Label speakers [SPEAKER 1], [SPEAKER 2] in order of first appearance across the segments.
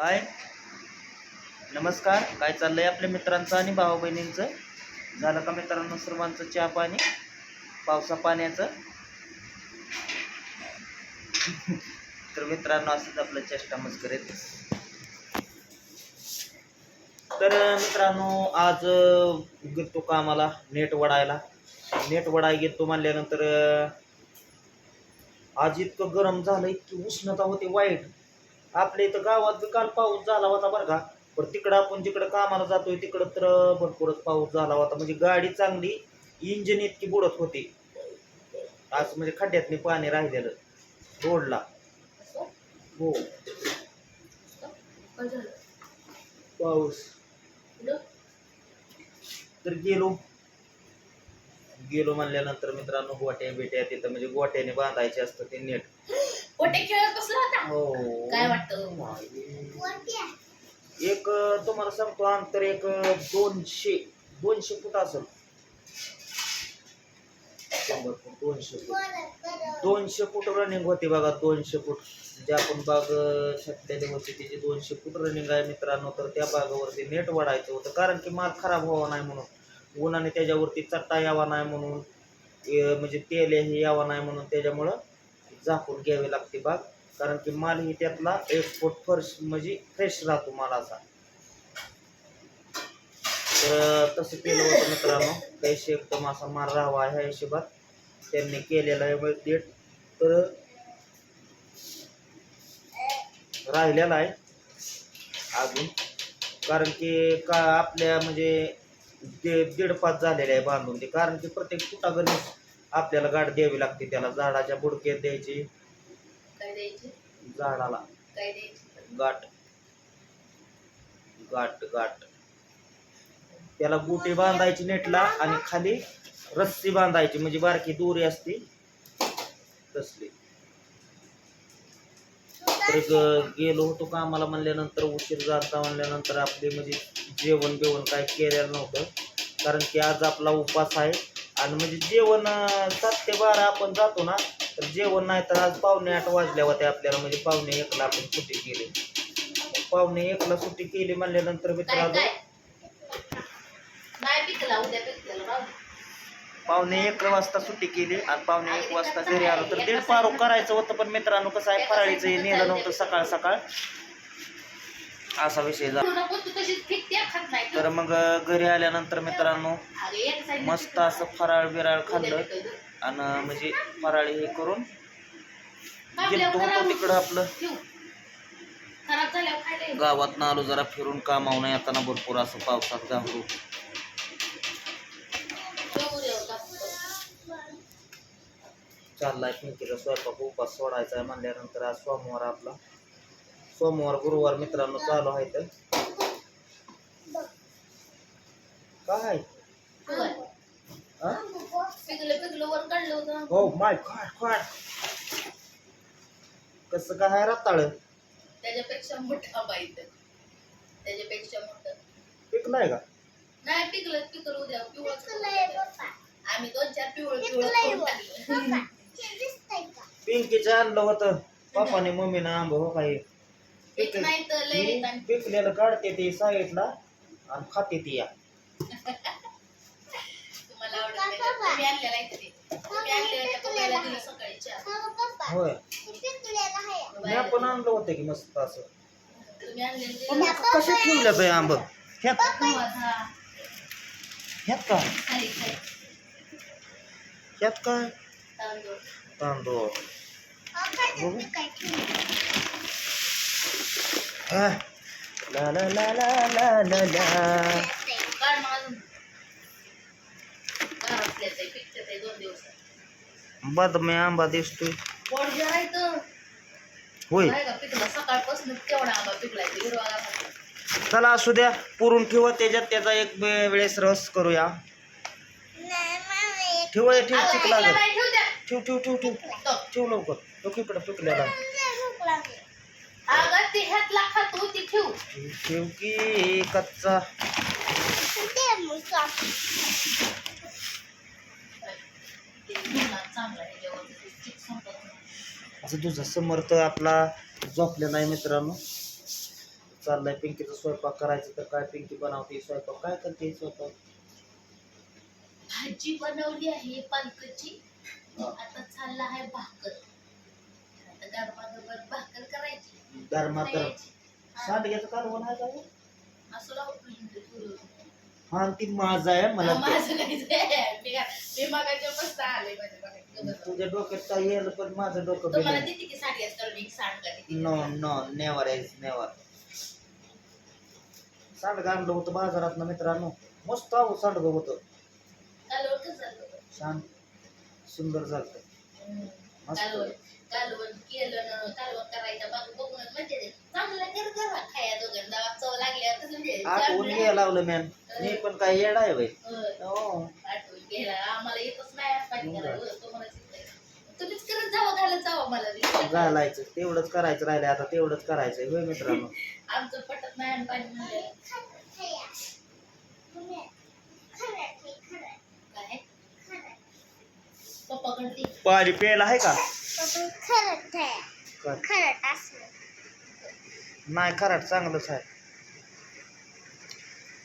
[SPEAKER 1] हाय. नमस्कार. काय चाललंय आपल्या मित्रांचं आणि भाऊ बहिणींचं झालं का मित्रांनो सर्वांचं चहा पाणी? पावसा पाण्याचं? तर मित्रांनो असंच आपलं चेष्टा मस्कर. तर मित्रांनो आज घेतो कामाला नेट वडायला? नेट वडाय घेतो म्हणल्यानंतर आज इतकं गरम झालं इतकी उष्णता होती वाईट. आपल्या इथं गावात काल पाऊस झाला होता बरं का. पण तिकडं आपण जिकडं कामाला जातोय तिकडं तर भरपूरच पाऊस झाला होता. म्हणजे गाडी चांगली इंजिन इतकी बुडत होती. असं म्हणजे खड्ड्यातले पाणी राहिलेलं रोडला. हो. पाऊस. तर गेलो. गेलो म्हणल्यानंतर मित्रांनो गोट्या बिट्या तिथं म्हणजे गोट्याने बांधायचे असतं ते नेट.
[SPEAKER 2] काय वाटतं?
[SPEAKER 1] एक तुम्हाला सांगतो अंतर एक दोनशे दोनशे फूट असेल. शंभर फूट दोनशे फूट. दोनशे फूट रनिंग होते बघा दोनशे फूट. जे आपण बाग अं, होती त्याची दोनशे फूट रनिंग आहे मित्रांनो. तर त्या बागावरती नेट वाढायचं होतं. कारण की माल खराब व्हावा नाही म्हणून. उन्हाने त्याच्यावरती चट्टा यावा नाही म्हणून म्हणजे तेल हे यावा नाही म्हणून त्याच्यामुळं झाकून घ्यावी लागते बाग. कारण की माल ही त्यातला एक फूट फर्श म्हणजे फ्रेश राहतो मालाचा. तर तसं केलं होतं मित्रांनो. कैसे एकदम असा माल राहावा ह्या हिशोबात. त्यांनी केलेला आहे डेट तर राहिलेला आहे. अजून. कारण की का आपल्या म्हणजे दे दीड पाच झालेले आहे बांधून. ते कारण की प्रत्येक फुटागणिक आपल्याला गाठ द्यावी लागते. त्याला झाडाच्या बुडक्यात द्यायची
[SPEAKER 2] काय द्यायचे?
[SPEAKER 1] झाडाला.
[SPEAKER 2] काय द्यायचे?
[SPEAKER 1] गाठ. गाठ गाठ. त्याला गुटी बांधायची नेटला आणि खाली रस्सी बांधायची म्हणजे बारकी दोरी असते तसली. तर ग- गेलो होतो कामाला म्हणल्यानंतर उशीर झालता म्हणल्यानंतर आपले म्हणजे जेवण बिवण काय केलेलं नव्हतं. कारण की आज आपला उपास आहे. आणि म्हणजे जेवण अं, सात ते बारा आपण जातो ना तर जेवण नाही तर आज पावणे आठ वाजल्या होत्या आपल्याला म्हणजे पावणे एकला आपण सुट्टी केली. पावणे एकला सुट्टी केली म्हणल्यानंतर मित्रांनो. पावणे एक वाजता सुट्टी केली आणि पावणे एक वाजता घरी आलो तर दीड पारो करायचं होतं पण मित्रांनो कसं आहे फराळीचं हे नेलं नव्हतं सकाळ सकाळ. असा विषय झाला. तर मग घरी आल्यानंतर मित्रांनो मस्त असं फराळ बिराळ खाल्लं. आणि म्हणजे फराळी हे करून तिकडं आपलं. गावात आलो जरा फिरून कामावून येताना भरपूर असं पावसात घाबरू. चाललाय पिंकीचा स्वयंपाक उपास सोडायचा आहे म्हणल्यानंतर आज सोमवार आपला. सोमवार गुरुवार मित्रांनो चालू आहे तर काय?
[SPEAKER 2] पिकलं पिकलं वर काढलं होतं.
[SPEAKER 1] हो माय खाड खाड कसं काय आहे रताळ?
[SPEAKER 2] त्याच्यापेक्षा मोठा पाहिजे त्याच्यापेक्षा मोठं.
[SPEAKER 1] पिकलाय का?
[SPEAKER 2] नाही पिकलं पिकलं उद्या पिवळं आम्ही दोन चार पिवळं पिवळं खाऊन टाकलं.
[SPEAKER 1] पिंकीचं आणलं होतं. पप्पाने मम्मीनं आंब हो काही
[SPEAKER 2] एक नाही तर लय.
[SPEAKER 1] पिकलेलं काढते ते साईडला आणि खाते ती या
[SPEAKER 2] तुम्हाला आवडत नाही तर तुम्ही आणलेलं आहे ते तुम्ही आणलेलं त्या पप्पाला दिलं सकाळी चहा
[SPEAKER 1] होय मी पण आणलं होतं की मस्त असं
[SPEAKER 2] तुम्ही आणलेलं
[SPEAKER 1] पण
[SPEAKER 2] दिलं
[SPEAKER 1] कशा ठेवल्या ते आंब ह्यात
[SPEAKER 2] गव्हाचा,
[SPEAKER 1] ह्यात काय
[SPEAKER 2] खाली खाली
[SPEAKER 1] ह्यात काय
[SPEAKER 2] तांदूळ
[SPEAKER 1] तांदूळ बघू. हा. ला ला ला ला ला ला ला
[SPEAKER 2] काढ मग अजून आहे, दोन दिवसात.
[SPEAKER 1] बदमे आंबा दिसतोय.
[SPEAKER 2] पोट जे आहे तर.
[SPEAKER 1] होय.
[SPEAKER 2] नाही का पिकला. सकाळपासून तेवढा आंबा पिकलाय. ते हिरवा घातला.
[SPEAKER 1] चला असू द्या. पुरून ठेवा. त्याच्यात त्याचा एक वे- वेळेस रस करूया. ठेव हे, ठेव
[SPEAKER 2] अगं,
[SPEAKER 1] चिक
[SPEAKER 2] पिकला नाही, ठेवू द्या.
[SPEAKER 1] ठेव ठेव ठेव ठेव.
[SPEAKER 2] तो.
[SPEAKER 1] ठेव. लवकर. तो इकडं पिकलेला
[SPEAKER 2] अगं ते ह्यातला खातो ती ठेवू.
[SPEAKER 1] ठेव की कच्चा
[SPEAKER 2] ते चांगलं आहे जेवण चिक संपत नाही.
[SPEAKER 1] असं तुझा समर्थ आपला झोपलेला आहे मित्रांनो चाललाय पिंकीचा स्वयंपाक करायचं तर काय पिंकी बनवते स्वयंपाक काय करते स्वयंपाक
[SPEAKER 2] भाजी बनवली आहे पालकची. आता चालला आहे भाकर आता गरमागरम भाकर करायची
[SPEAKER 1] गरमात गरम
[SPEAKER 2] खायची. हा.
[SPEAKER 1] सांडग्याचं कालवण आहे का गं?
[SPEAKER 2] असं थोडं.
[SPEAKER 1] हा ती माझा आहे मला ते-
[SPEAKER 2] माझं. मी मी मगाच्या मस्त आले माझ्या.
[SPEAKER 1] तुझ्या डोक्यात काय येईल पण माझं डोकं
[SPEAKER 2] तुम्हाला
[SPEAKER 1] बिघडलं.
[SPEAKER 2] देते की साडी असतं मी सांड का
[SPEAKER 1] no no never is never सांडगं आणलं होतं बाजारात ना मित्रांनो मस्त आहो सांडगं होतं
[SPEAKER 2] कालवण कसं झालं होतं?
[SPEAKER 1] छान सुंदर झालं
[SPEAKER 2] हम्म.
[SPEAKER 1] मस्त.
[SPEAKER 2] कालवण कालवण केलं ना कालवण करायचं बाबू बघून म्हणजे ते चांगलं कर करा खाया दोघांना चव लागल्यावर कसं म्हणजे
[SPEAKER 1] घ्यायला लावलं मॅन मी पण काय येड आहे बाई. हो.
[SPEAKER 2] आठवून घ्यायला आम्हाला येतच नाही पाणी करायला होय, तुम्हाला येतंय. तुम्हीच करत जावं घालत जावं मला बी.
[SPEAKER 1] घालायचं. तेवढंच करायचं राहिलं आता तेवढंच करायचंय. होय मित्रांनो?
[SPEAKER 2] आमचं पटत नाही आणि पाणी काय? पप्पा कडे
[SPEAKER 1] पाणी प्यायला आहे का? काय? नाही खराट चांगलंच आहे.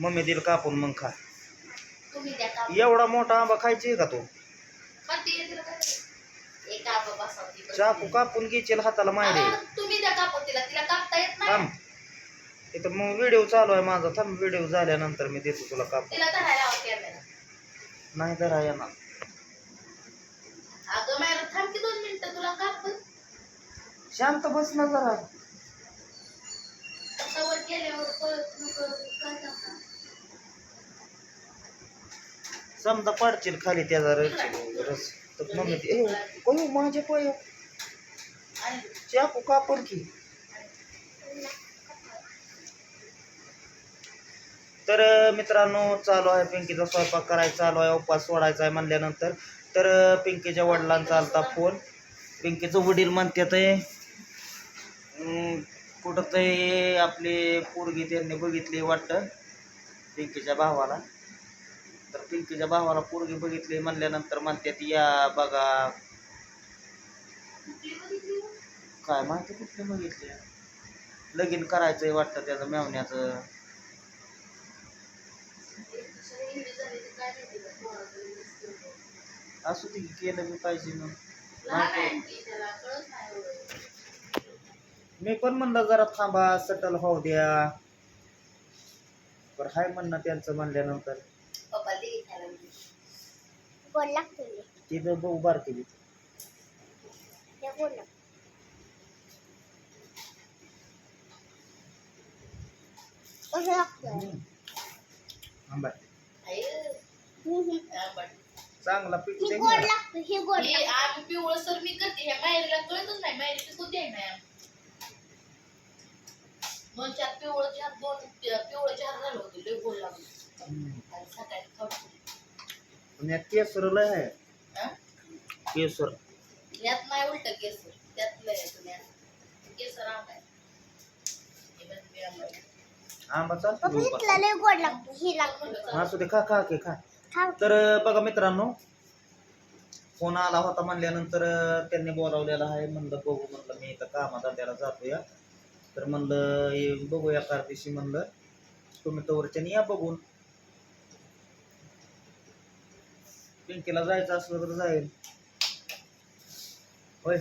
[SPEAKER 1] मम्मी दिल कापून मग खा.
[SPEAKER 2] तुम्ही द्या का
[SPEAKER 1] एवढा मोठा आंबा खायची का तू?
[SPEAKER 2] पाती येते का एक आबा बसावती बस.
[SPEAKER 1] चाकू कापून घ्यायची हाताला माहिती
[SPEAKER 2] आता तुम्ही द्या कापून तिला. तिला कापता येत
[SPEAKER 1] थांब.
[SPEAKER 2] नाही
[SPEAKER 1] इथं मग व्हिडिओ चालू आहे माझा. थांब व्हिडिओ झाल्यानंतर मी देतो तुला कापून.
[SPEAKER 2] तिला धरायला लावा कॅमेरा
[SPEAKER 1] नाही आहे ना
[SPEAKER 2] अगं मॅडम थांब की दोन मिनिटं. तुला कापून.
[SPEAKER 1] शांत बस ना जरा. समजा पडशील खाली त्याचा रस रस तर मम्मी ते ए, कोयो माझे कोयो चाकू कापड की तर मित्रांनो चालू आहे पिंकीचा स्वयंपाक करायचा चालू आहे उपवास सोडायचा आहे म्हणल्यानंतर. तर पिंकीच्या वडिलांचा आलता फोन. पिंकीचं वडील म्हणते ते कुठं ते आपली पोरगी त्यांनी बघितली वाटतं पिंकीच्या भावाला. तर पिंकीच्या भावाला पोरगी बघितली म्हणल्यानंतर म्हणतात या बघा? काय माहिती कुठली बघितली लगीन करायचंय वाटतं त्याचं मेवण्याचं. असू ती केलं मी पाहिजे
[SPEAKER 2] एवढं.
[SPEAKER 1] मी पण म्हणलं जरा थांबा सटल होऊ द्या पण हाय म्हणणं त्यांचं म्हणल्यानंतर
[SPEAKER 3] गोड लागतो मी.
[SPEAKER 1] तिथं बघू केली.
[SPEAKER 3] ते गोड कसं लागतं
[SPEAKER 1] आंबा
[SPEAKER 2] आई,
[SPEAKER 3] हम्म.
[SPEAKER 1] चांगला पिकू
[SPEAKER 3] हे गोड
[SPEAKER 1] ना.
[SPEAKER 3] लागतं हे गोड
[SPEAKER 2] हे
[SPEAKER 3] लागतं.
[SPEAKER 2] आम्ही पिवळं सर मी करते. ह्या माहेरीला कळतच नाही. माहेरी पिकू द्याय नाही दोन चार पिवळं चार दोन पिवळं चार झालं होतं. लय गोड लागलं.
[SPEAKER 1] हम्म.
[SPEAKER 2] आणि सकाळी खाऊ.
[SPEAKER 1] यात केसर लय आहे.
[SPEAKER 2] हा?
[SPEAKER 1] केसर.
[SPEAKER 2] यात नाही उलट केसर. त्यात लय आहे केसर आंबा आहे. हे बघ, मी आंबा आहे.
[SPEAKER 1] आंबा चालतो
[SPEAKER 3] पप्पा
[SPEAKER 1] घेऊ
[SPEAKER 3] इथला लय गोड लागतो. हे लागतं.
[SPEAKER 1] असू दे खा खा की खा. तर अं, बघा मित्रांनो फोन आला होता म्हणल्यानंतर अं, त्यांनी बोलावलेला आहे. म्हणलं बघू म्हणलं मी इथं कामाधंद्याला जातो या तर म्हणलं हे बघूया कारतीशी म्हणलं. तुम्ही तवरच्याने या बघून. पिंकीला जायचं असलं तर जाईल. होय.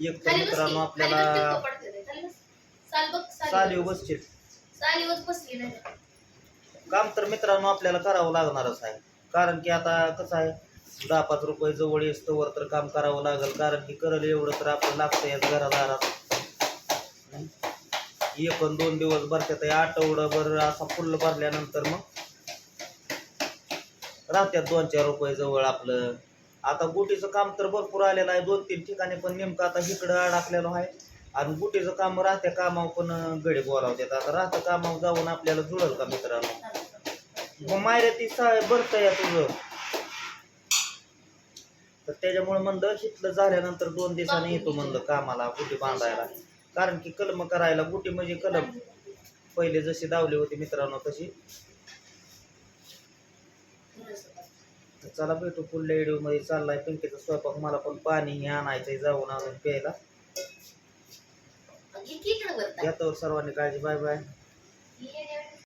[SPEAKER 1] एक तर. मित्रांनो आपल्याला चालीव
[SPEAKER 2] साली
[SPEAKER 1] बसचे. काम तर मित्रांनो आपल्याला करावं लागणारच आहे. कारण की आता कसं आहे दहा पाच रुपये जवळ येस्तोवर तर काम करावं लागेल. कारण की करल एवढं तर आपलं लागतं याच घरादारात? एक अन दोन दिवस भरत्यात आठवडाभर असा फुल्ल भरल्यानंतर मग राहत्यात दोन चार रुपये जवळ आपलं. आता गुटीचं काम तर भरपूर आलेलं आहे दोन तीन ठिकाणी पण नेमकं आता इकडं अडकलेलं आहे. आणि गुटीचं काम राहत्या कामावर पण गडी बोलावतात आता राहत्या कामावर जाऊन आपल्याला जुळल का मित्रांनो? मग मायऱ्या ती साय भरत या तुझं तर त्याच्यामुळे म्हणलं शिकलं झाल्यानंतर दोन दिवसांनी येतो म्हणलं कामाला गुटी बांधायला. कारण की कलम करायला गुटी म्हणजे कलम. पहिले जशी दावली होती मित्रांनो तशी. चला भेटू पुढल्या व्हिडिओमध्ये चाललाय पिंकीचा स्वयंपाक. मला पण पाणी आणायचंय जाऊन अजून प्यायला. यातवर सर्वांनी काळजी. Bye bye.